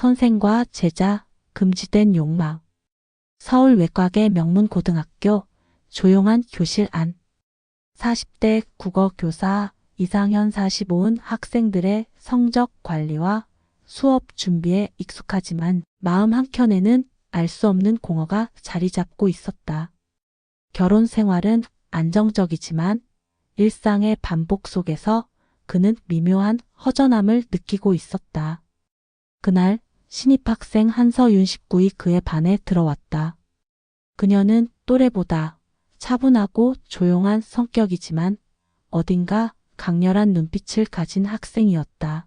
선생과 제자, 금지된 욕망. 서울 외곽의 명문 고등학교, 조용한 교실 안. 40대 국어 교사 이상현 45은 학생들의 성적 관리와 수업 준비에 익숙하지만 마음 한켠에는 알 수 없는 공허가 자리 잡고 있었다. 결혼 생활은 안정적이지만 일상의 반복 속에서 그는 미묘한 허전함을 느끼고 있었다. 그날 신입학생 한서윤 19이 그의 반에 들어왔다. 그녀는 또래보다 차분하고 조용한 성격이지만 어딘가 강렬한 눈빛을 가진 학생이었다.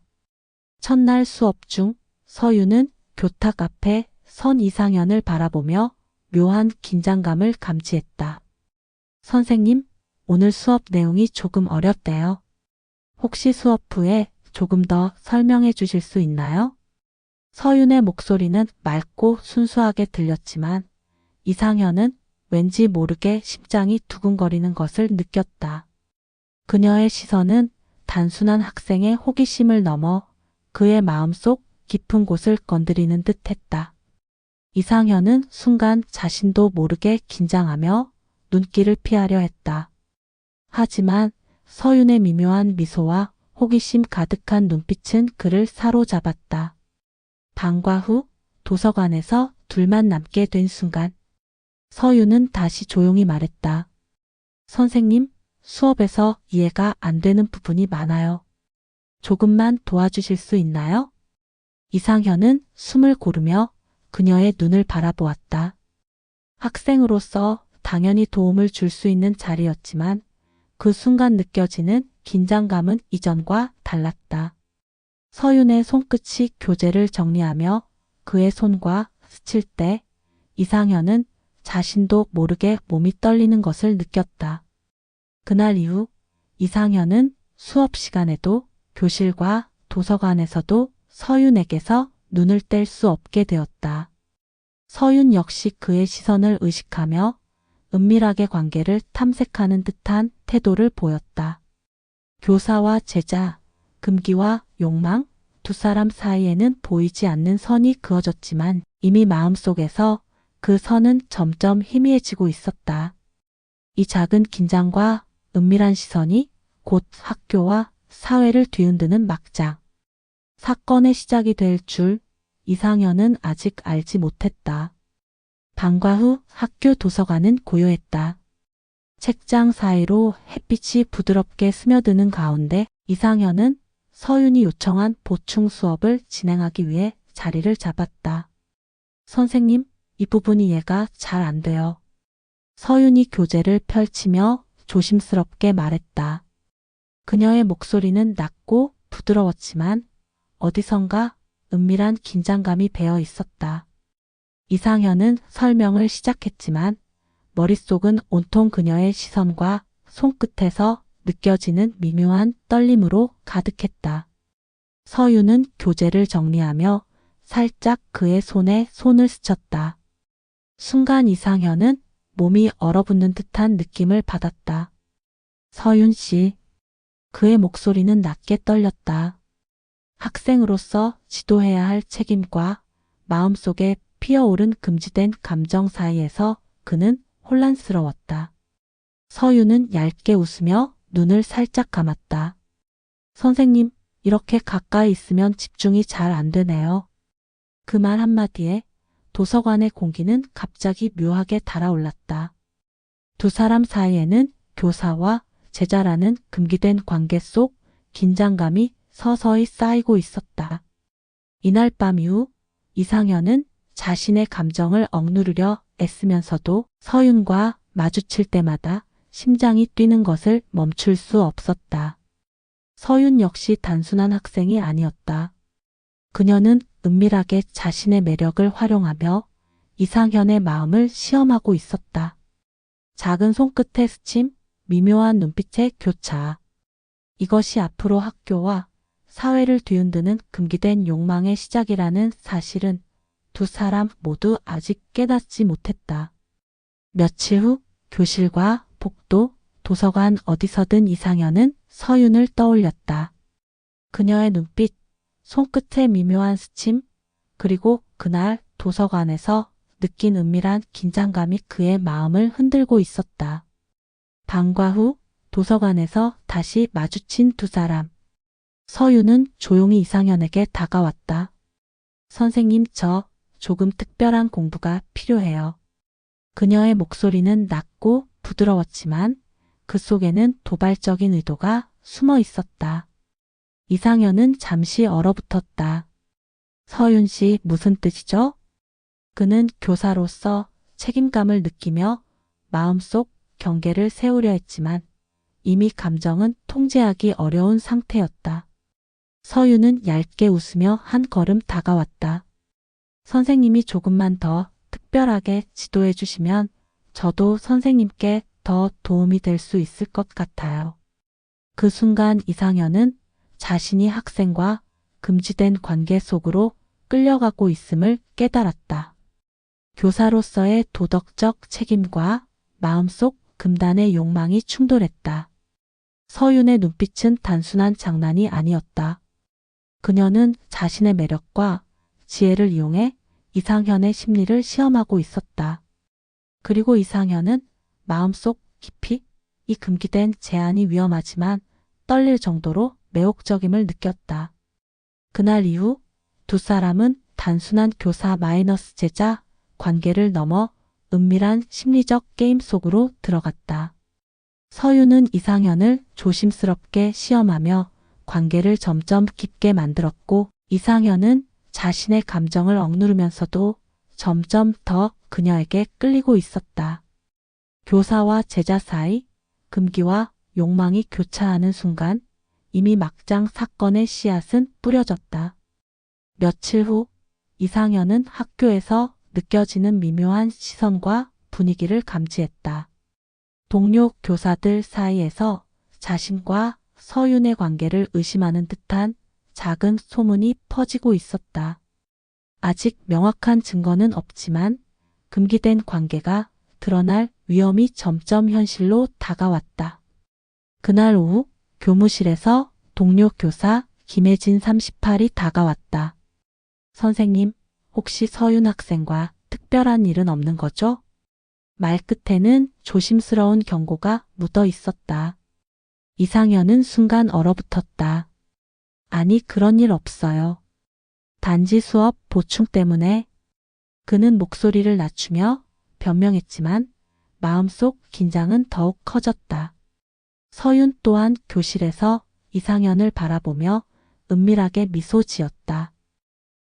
첫날 수업 중 서윤은 교탁 앞에 선 이상현을 바라보며 묘한 긴장감을 감지했다. 선생님, 오늘 수업 내용이 조금 어렵대요. 혹시 수업 후에 조금 더 설명해 주실 수 있나요? 서윤의 목소리는 맑고 순수하게 들렸지만 이상현은 왠지 모르게 심장이 두근거리는 것을 느꼈다. 그녀의 시선은 단순한 학생의 호기심을 넘어 그의 마음속 깊은 곳을 건드리는 듯 했다. 이상현은 순간 자신도 모르게 긴장하며 눈길을 피하려 했다. 하지만 서윤의 미묘한 미소와 호기심 가득한 눈빛은 그를 사로잡았다. 방과 후 도서관에서 둘만 남게 된 순간 서윤은 다시 조용히 말했다. 선생님, 수업에서 이해가 안 되는 부분이 많아요. 조금만 도와주실 수 있나요? 이상현은 숨을 고르며 그녀의 눈을 바라보았다. 학생으로서 당연히 도움을 줄 수 있는 자리였지만 그 순간 느껴지는 긴장감은 이전과 달랐다. 서윤의 손끝이 교재를 정리하며 그의 손과 스칠 때 이상현은 자신도 모르게 몸이 떨리는 것을 느꼈다. 그날 이후 이상현은 수업 시간에도 교실과 도서관에서도 서윤에게서 눈을 뗄 수 없게 되었다. 서윤 역시 그의 시선을 의식하며 은밀하게 관계를 탐색하는 듯한 태도를 보였다. 교사와 제자, 금기와 욕망, 두 사람 사이에는 보이지 않는 선이 그어졌지만 이미 마음속에서 그 선은 점점 희미해지고 있었다. 이 작은 긴장과 은밀한 시선이 곧 학교와 사회를 뒤흔드는 막장. 사건의 시작이 될 줄 이상현은 아직 알지 못했다. 방과 후 학교 도서관은 고요했다. 책장 사이로 햇빛이 부드럽게 스며드는 가운데 이상현은 서윤이 요청한 보충 수업을 진행하기 위해 자리를 잡았다. 선생님, 이 부분이 이해가 잘 안 돼요. 서윤이 교재를 펼치며 조심스럽게 말했다. 그녀의 목소리는 낮고 부드러웠지만 어디선가 은밀한 긴장감이 배어 있었다. 이상현은 설명을 시작했지만 머릿속은 온통 그녀의 시선과 손끝에서 느껴지는 미묘한 떨림으로 가득했다. 서유는 교재를 정리하며 살짝 그의 손에 손을 스쳤다. 순간 이상현은 몸이 얼어붙는 듯한 느낌을 받았다. 서윤 씨. 그의 목소리는 낮게 떨렸다. 학생으로서 지도해야 할 책임과 마음속에 피어오른 금지된 감정 사이에서 그는 혼란스러웠다. 서유는 얇게 웃으며 눈을 살짝 감았다. 선생님, 이렇게 가까이 있으면 집중이 잘 안 되네요. 그 말 한마디에 도서관의 공기는 갑자기 묘하게 달아올랐다. 두 사람 사이에는 교사와 제자라는 금기된 관계 속 긴장감이 서서히 쌓이고 있었다. 이날 밤 이후 이상현은 자신의 감정을 억누르려 애쓰면서도 서윤과 마주칠 때마다 심장이 뛰는 것을 멈출 수 없었다. 서윤 역시 단순한 학생이 아니었다. 그녀는 은밀하게 자신의 매력을 활용하며 이상현의 마음을 시험하고 있었다. 작은 손끝의 스침, 미묘한 눈빛의 교차. 이것이 앞으로 학교와 사회를 뒤흔드는 금기된 욕망의 시작이라는 사실은 두 사람 모두 아직 깨닫지 못했다. 며칠 후 교실과 복도, 도서관 어디서든 이상현은 서윤을 떠올렸다. 그녀의 눈빛, 손끝의 미묘한 스침, 그리고 그날 도서관에서 느낀 은밀한 긴장감이 그의 마음을 흔들고 있었다. 방과 후 도서관에서 다시 마주친 두 사람. 서유는 조용히 이상현에게 다가왔다. 선생님, 저 조금 특별한 공부가 필요해요. 그녀의 목소리는 낮고 부드러웠지만 그 속에는 도발적인 의도가 숨어 있었다. 이상현은 잠시 얼어붙었다. 서윤 씨, 무슨 뜻이죠? 그는 교사로서 책임감을 느끼며 마음속 경계를 세우려 했지만 이미 감정은 통제하기 어려운 상태였다. 서유는 얇게 웃으며 한 걸음 다가왔다. 선생님이 조금만 더 특별하게 지도해 주시면 저도 선생님께 더 도움이 될 수 있을 것 같아요. 그 순간 이상현은 자신이 학생과 금지된 관계 속으로 끌려가고 있음을 깨달았다. 교사로서의 도덕적 책임과 마음속 금단의 욕망이 충돌했다. 서윤의 눈빛은 단순한 장난이 아니었다. 그녀는 자신의 매력과 지혜를 이용해 이상현의 심리를 시험하고 있었다. 그리고 이상현은 마음속 깊이 이 금기된 제안이 위험하지만 떨릴 정도로 매혹적임을 느꼈다. 그날 이후 두 사람은 단순한 교사 마이너스 제자 관계를 넘어 은밀한 심리적 게임 속으로 들어갔다. 서유는 이상현을 조심스럽게 시험하며 관계를 점점 깊게 만들었고 이상현은 자신의 감정을 억누르면서도 점점 더 그녀에게 끌리고 있었다. 교사와 제자 사이 금기와 욕망이 교차하는 순간 이미 막장 사건의 씨앗은 뿌려졌다. 며칠 후 이상현은 학교에서 느껴지는 미묘한 시선과 분위기를 감지했다. 동료 교사들 사이에서 자신과 서윤의 관계를 의심하는 듯한 작은 소문이 퍼지고 있었다. 아직 명확한 증거는 없지만 금기된 관계가 드러날 위험이 점점 현실로 다가왔다. 그날 오후 교무실에서 동료 교사 김혜진 38이 다가왔다. 선생님, 혹시 서윤 학생과 특별한 일은 없는 거죠? 말 끝에는 조심스러운 경고가 묻어 있었다. 이상현은 순간 얼어붙었다. 아니, 그런 일 없어요. 단지 수업 보충 때문에 그는 목소리를 낮추며 변명했지만 마음속 긴장은 더욱 커졌다. 서윤 또한 교실에서 이상현을 바라보며 은밀하게 미소 지었다.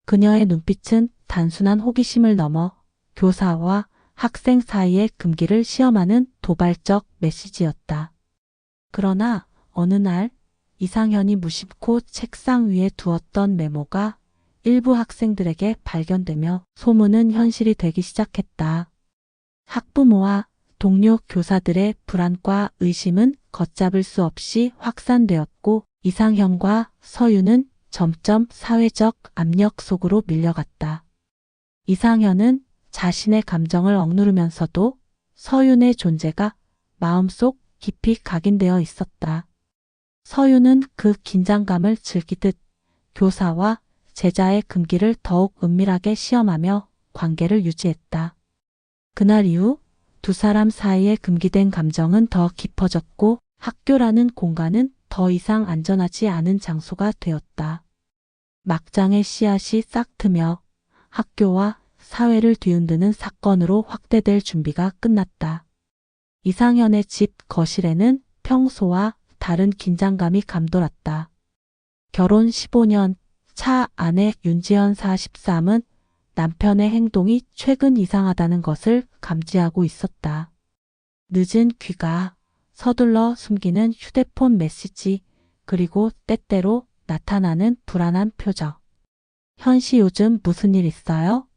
그녀의 눈빛은 단순한 호기심을 넘어 교사와 학생 사이의 금기를 시험하는 도발적 메시지였다. 그러나 어느 날 이상현이 무심코 책상 위에 두었던 메모가 일부 학생들에게 발견되며 소문은 현실이 되기 시작했다. 학부모와 동료 교사들의 불안과 의심은 걷잡을 수 없이 확산되었고 이상현과 서유는 점점 사회적 압력 속으로 밀려갔다. 이상현은 자신의 감정을 억누르면서도 서윤의 존재가 마음속 깊이 각인되어 있었다. 서윤은 그 긴장감을 즐기듯 교사와 제자의 금기를 더욱 은밀하게 시험하며 관계를 유지했다. 그날 이후 두 사람 사이에 금기된 감정은 더 깊어졌고 학교라는 공간은 더 이상 안전하지 않은 장소가 되었다. 막장의 씨앗이 싹 트며 학교와 사회를 뒤흔드는 사건으로 확대될 준비가 끝났다. 이상현의 집 거실에는 평소와 다른 긴장감이 감돌았다. 결혼 15년 차 아내 윤지현 43은 남편의 행동이 최근 이상하다는 것을 감지하고 있었다. 늦은 귀가 서둘러 숨기는 휴대폰 메시지 그리고 때때로 나타나는 불안한 표정. 현씨 요즘 무슨 일 있어요?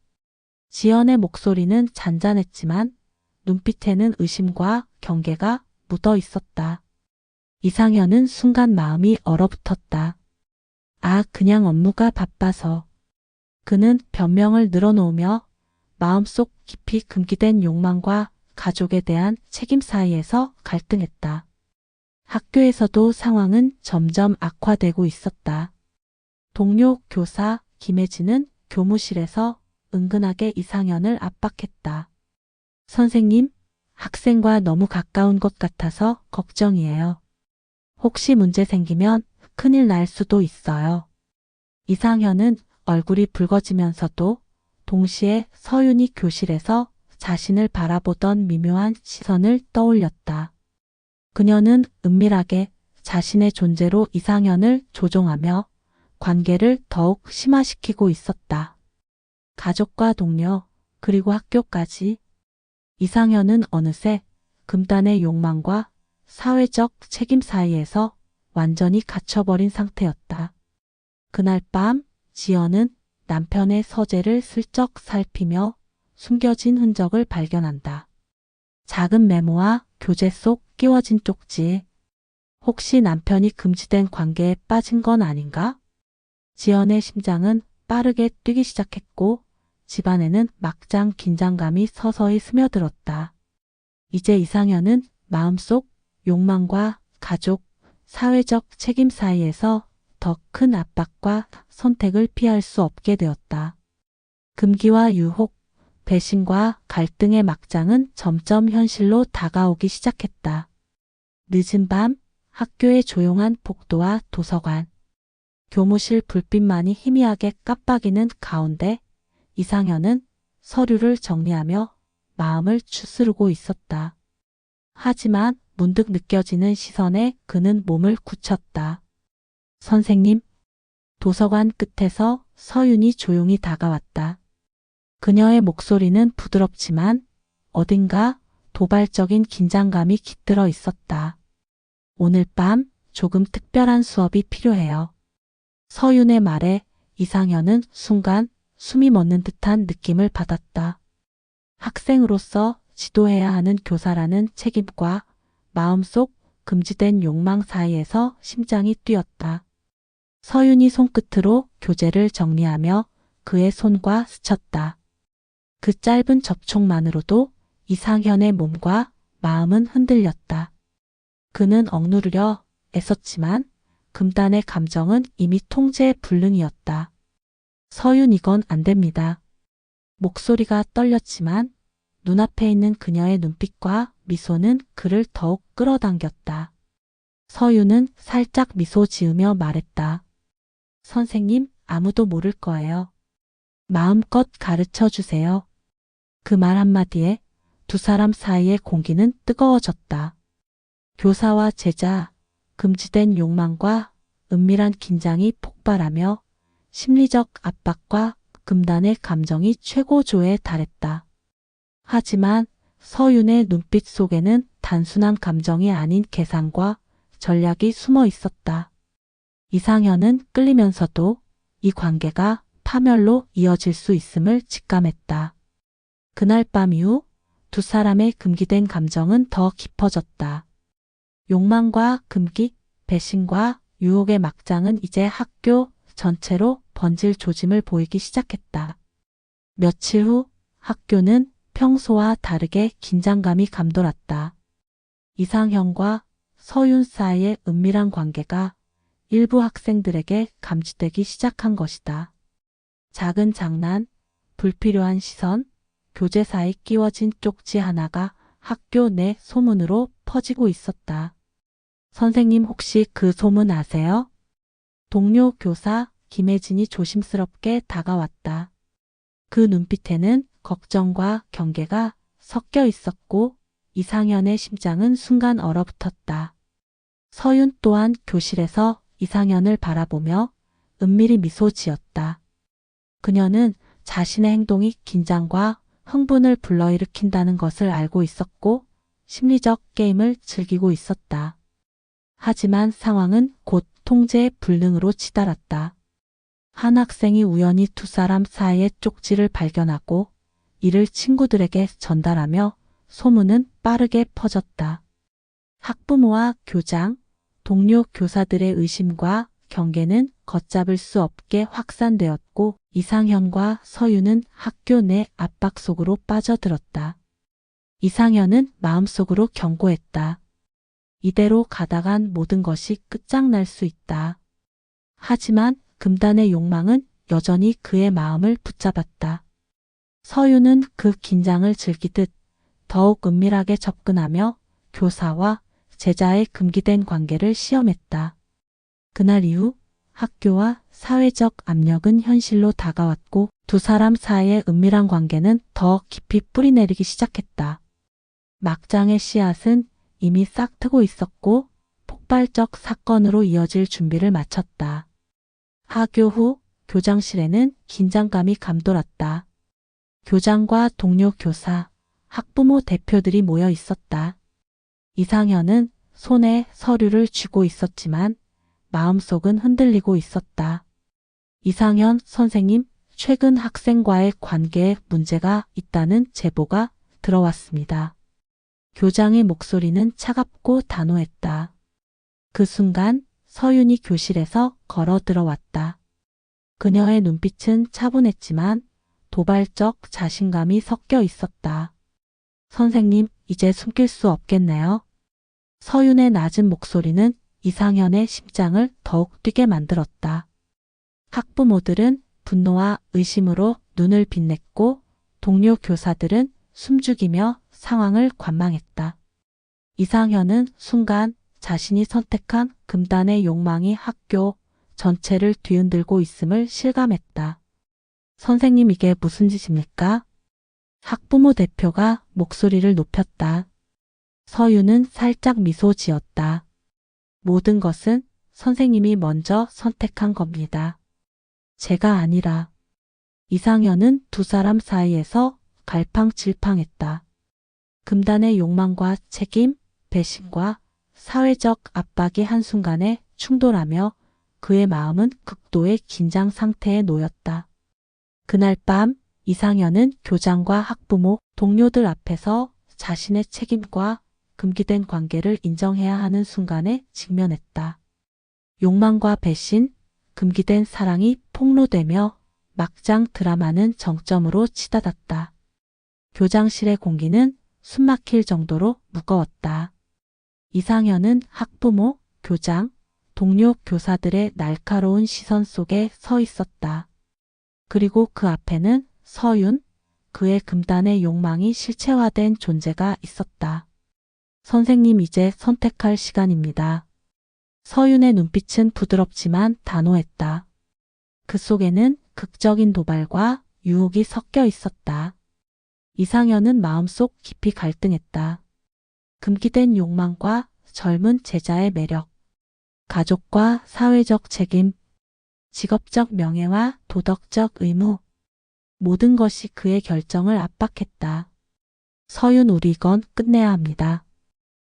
지연의 목소리는 잔잔했지만 눈빛에는 의심과 경계가 묻어 있었다. 이상현은 순간 마음이 얼어붙었다. 아, 그냥 업무가 바빠서. 그는 변명을 늘어놓으며 마음속 깊이 금기된 욕망과 가족에 대한 책임 사이에서 갈등했다. 학교에서도 상황은 점점 악화되고 있었다. 동료 교사 김혜진은 교무실에서 은근하게 이상현을 압박했다. 선생님, 학생과 너무 가까운 것 같아서 걱정이에요. 혹시 문제 생기면 큰일 날 수도 있어요. 이상현은 얼굴이 붉어지면서도 동시에 서윤이 교실에서 자신을 바라보던 미묘한 시선을 떠올렸다. 그녀는 은밀하게 자신의 존재로 이상현을 조종하며 관계를 더욱 심화시키고 있었다. 가족과 동료, 그리고 학교까지 이상현은 어느새 금단의 욕망과 사회적 책임 사이에서 완전히 갇혀버린 상태였다. 그날 밤 지연은 남편의 서재를 슬쩍 살피며 숨겨진 흔적을 발견한다. 작은 메모와 교재 속 끼워진 쪽지. 혹시 남편이 금지된 관계에 빠진 건 아닌가? 지연의 심장은 빠르게 뛰기 시작했고 집안에는 막장 긴장감이 서서히 스며들었다. 이제 이상현은 마음속 욕망과 가족, 사회적 책임 사이에서 더 큰 압박과 선택을 피할 수 없게 되었다. 금기와 유혹, 배신과 갈등의 막장은 점점 현실로 다가오기 시작했다. 늦은 밤 학교의 조용한 복도와 도서관, 교무실 불빛만이 희미하게 깜빡이는 가운데 이상현은 서류를 정리하며 마음을 추스르고 있었다. 하지만 문득 느껴지는 시선에 그는 몸을 굳혔다. 선생님, 도서관 끝에서 서윤이 조용히 다가왔다. 그녀의 목소리는 부드럽지만 어딘가 도발적인 긴장감이 깃들어 있었다. 오늘 밤 조금 특별한 수업이 필요해요. 서윤의 말에 이상현은 순간 숨이 멎는 듯한 느낌을 받았다. 학생으로서 지도해야 하는 교사라는 책임과 마음속 금지된 욕망 사이에서 심장이 뛰었다. 서윤이 손끝으로 교재를 정리하며 그의 손과 스쳤다. 그 짧은 접촉만으로도 이상현의 몸과 마음은 흔들렸다. 그는 억누르려 애썼지만 금단의 감정은 이미 통제 불능이었다. 서윤 이건 안 됩니다. 목소리가 떨렸지만 눈앞에 있는 그녀의 눈빛과 미소는 그를 더욱 끌어당겼다. 서윤은 살짝 미소 지으며 말했다. 선생님, 아무도 모를 거예요. 마음껏 가르쳐 주세요. 그 말 한마디에 두 사람 사이의 공기는 뜨거워졌다. 교사와 제자, 금지된 욕망과 은밀한 긴장이 폭발하며 심리적 압박과 금단의 감정이 최고조에 달했다. 하지만 서윤의 눈빛 속에는 단순한 감정이 아닌 계산과 전략이 숨어 있었다. 이상현은 끌리면서도 이 관계가 파멸로 이어질 수 있음을 직감했다. 그날 밤 이후 두 사람의 금기된 감정은 더 깊어졌다. 욕망과 금기, 배신과 유혹의 막장은 이제 학교 전체로 번질 조짐을 보이기 시작했다. 며칠 후 학교는 평소와 다르게 긴장감이 감돌았다. 이상형과 서윤 사이의 은밀한 관계가 일부 학생들에게 감지되기 시작한 것이다. 작은 장난, 불필요한 시선, 교재사에 끼워진 쪽지 하나가 학교 내 소문으로 퍼지고 있었다. 선생님 혹시 그 소문 아세요? 동료 교사 김혜진이 조심스럽게 다가왔다. 그 눈빛에는 걱정과 경계가 섞여 있었고 이상현의 심장은 순간 얼어붙었다. 서윤 또한 교실에서 이상현을 바라보며 은밀히 미소 지었다. 그녀는 자신의 행동이 긴장과 흥분을 불러일으킨다는 것을 알고 있었고 심리적 게임을 즐기고 있었다. 하지만 상황은 곧 통제의 불능으로 치달았다. 한 학생이 우연히 두 사람 사이의 쪽지를 발견하고 이를 친구들에게 전달하며 소문은 빠르게 퍼졌다. 학부모와 교장, 동료 교사들의 의심과 경계는 걷잡을 수 없게 확산되었고 이상현과 서유는 학교 내 압박 속으로 빠져들었다. 이상현은 마음속으로 경고했다. 이대로 가다간 모든 것이 끝장날 수 있다. 하지만 금단의 욕망은 여전히 그의 마음을 붙잡았다. 서유는 그 긴장을 즐기듯 더욱 은밀하게 접근하며 교사와 제자의 금기된 관계를 시험했다. 그날 이후 학교와 사회적 압력은 현실로 다가왔고 두 사람 사이의 은밀한 관계는 더 깊이 뿌리내리기 시작했다. 막장의 씨앗은 이미 싹 트고 있었고 폭발적 사건으로 이어질 준비를 마쳤다. 하교 후 교장실에는 긴장감이 감돌았다. 교장과 동료 교사, 학부모 대표들이 모여 있었다. 이상현은 손에 서류를 쥐고 있었지만 마음속은 흔들리고 있었다. 이상현 선생님, 최근 학생과의 관계에 문제가 있다는 제보가 들어왔습니다. 교장의 목소리는 차갑고 단호했다. 그 순간 서윤이 교실에서 걸어 들어왔다. 그녀의 눈빛은 차분했지만 도발적 자신감이 섞여 있었다. 선생님, 이제 숨길 수 없겠네요. 서윤의 낮은 목소리는 이상현의 심장을 더욱 뛰게 만들었다. 학부모들은 분노와 의심으로 눈을 빛냈고 동료 교사들은 숨죽이며 상황을 관망했다. 이상현은 순간 자신이 선택한 금단의 욕망이 학교 전체를 뒤흔들고 있음을 실감했다. 선생님 이게 무슨 짓입니까? 학부모 대표가 목소리를 높였다. 서유는 살짝 미소 지었다. 모든 것은 선생님이 먼저 선택한 겁니다. 제가 아니라. 이상현은 두 사람 사이에서 갈팡질팡했다. 금단의 욕망과 책임, 배신과 사회적 압박이 한순간에 충돌하며 그의 마음은 극도의 긴장 상태에 놓였다. 그날 밤 이상현은 교장과 학부모, 동료들 앞에서 자신의 책임과 금기된 관계를 인정해야 하는 순간에 직면했다. 욕망과 배신, 금기된 사랑이 폭로되며 막장 드라마는 정점으로 치닫았다. 교장실의 공기는 숨막힐 정도로 무거웠다. 이상현은 학부모, 교장, 동료 교사들의 날카로운 시선 속에 서 있었다. 그리고 그 앞에는 서윤, 그의 금단의 욕망이 실체화된 존재가 있었다. 선생님 이제 선택할 시간입니다. 서윤의 눈빛은 부드럽지만 단호했다. 그 속에는 극적인 도발과 유혹이 섞여 있었다. 이상현은 마음속 깊이 갈등했다. 금기된 욕망과 젊은 제자의 매력, 가족과 사회적 책임, 직업적 명예와 도덕적 의무, 모든 것이 그의 결정을 압박했다. 서윤 우리 이건 끝내야 합니다.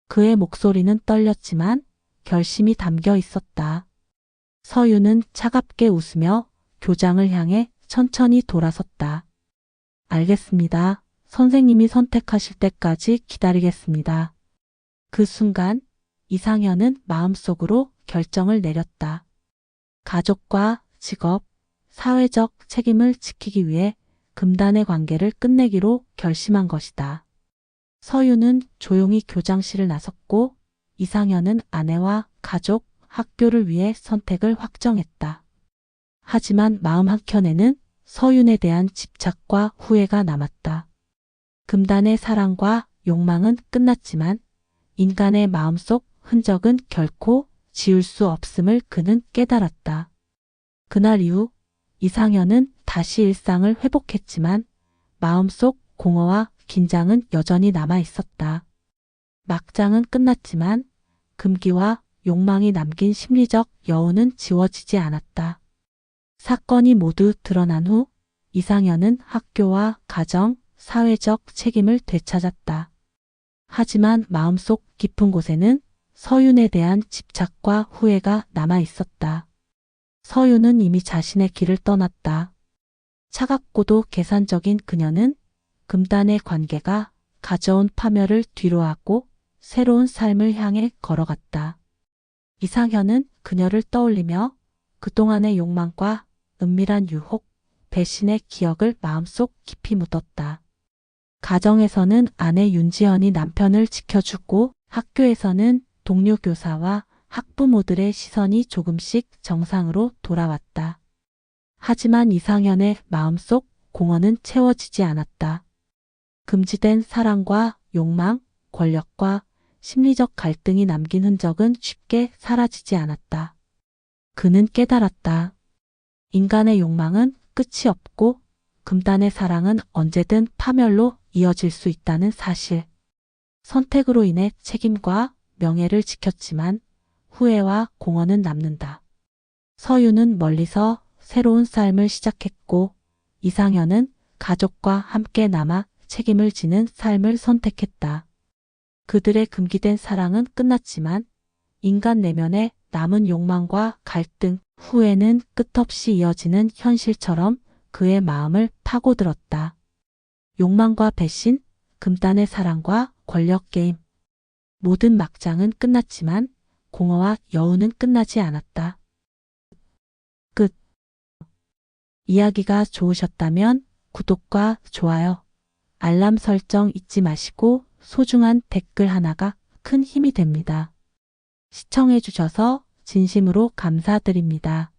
그의 목소리는 떨렸지만 결심이 담겨 있었다. 서윤은 차갑게 웃으며 교장을 향해 천천히 돌아섰다. 알겠습니다. 선생님이 선택하실 때까지 기다리겠습니다. 그 순간 이상현은 마음속으로 결정을 내렸다. 가족과 직업, 사회적 책임을 지키기 위해 금단의 관계를 끝내기로 결심한 것이다. 서유는 조용히 교장실을 나섰고 이상현은 아내와 가족, 학교를 위해 선택을 확정했다. 하지만 마음 한켠에는 서윤에 대한 집착과 후회가 남았다. 금단의 사랑과 욕망은 끝났지만 인간의 마음속 흔적은 결코 지울 수 없음을 그는 깨달았다. 그날 이후 이상현은 다시 일상을 회복했지만 마음속 공허와 긴장은 여전히 남아 있었다. 막장은 끝났지만 금기와 욕망이 남긴 심리적 여운은 지워지지 않았다. 사건이 모두 드러난 후 이상현은 학교와 가정, 사회적 책임을 되찾았다. 하지만 마음속 깊은 곳에는 서윤에 대한 집착과 후회가 남아 있었다. 서윤은 이미 자신의 길을 떠났다. 차갑고도 계산적인 그녀는 금단의 관계가 가져온 파멸을 뒤로하고 새로운 삶을 향해 걸어갔다. 이상현은 그녀를 떠올리며 그동안의 욕망과 은밀한 유혹, 배신의 기억을 마음속 깊이 묻었다. 가정에서는 아내 윤지연이 남편을 지켜주고 학교에서는 동료 교사와 학부모들의 시선이 조금씩 정상으로 돌아왔다. 하지만 이상현의 마음속 공허는 채워지지 않았다. 금지된 사랑과 욕망, 권력과 심리적 갈등이 남긴 흔적은 쉽게 사라지지 않았다. 그는 깨달았다. 인간의 욕망은 끝이 없고 금단의 사랑은 언제든 파멸로 이어질 수 있다는 사실. 선택으로 인해 책임과 명예를 지켰지만 후회와 공허는 남는다. 서유는 멀리서 새로운 삶을 시작했고 이상현은 가족과 함께 남아 책임을 지는 삶을 선택했다. 그들의 금기된 사랑은 끝났지만 인간 내면의 남은 욕망과 갈등, 후회는 끝없이 이어지는 현실처럼 그의 마음을 파고들었다. 욕망과 배신, 금단의 사랑과 권력 게임. 모든 막장은 끝났지만 공허와 여운은 끝나지 않았다. 끝. 이야기가 좋으셨다면 구독과 좋아요, 알람 설정 잊지 마시고 소중한 댓글 하나가 큰 힘이 됩니다. 시청해주셔서 진심으로 감사드립니다.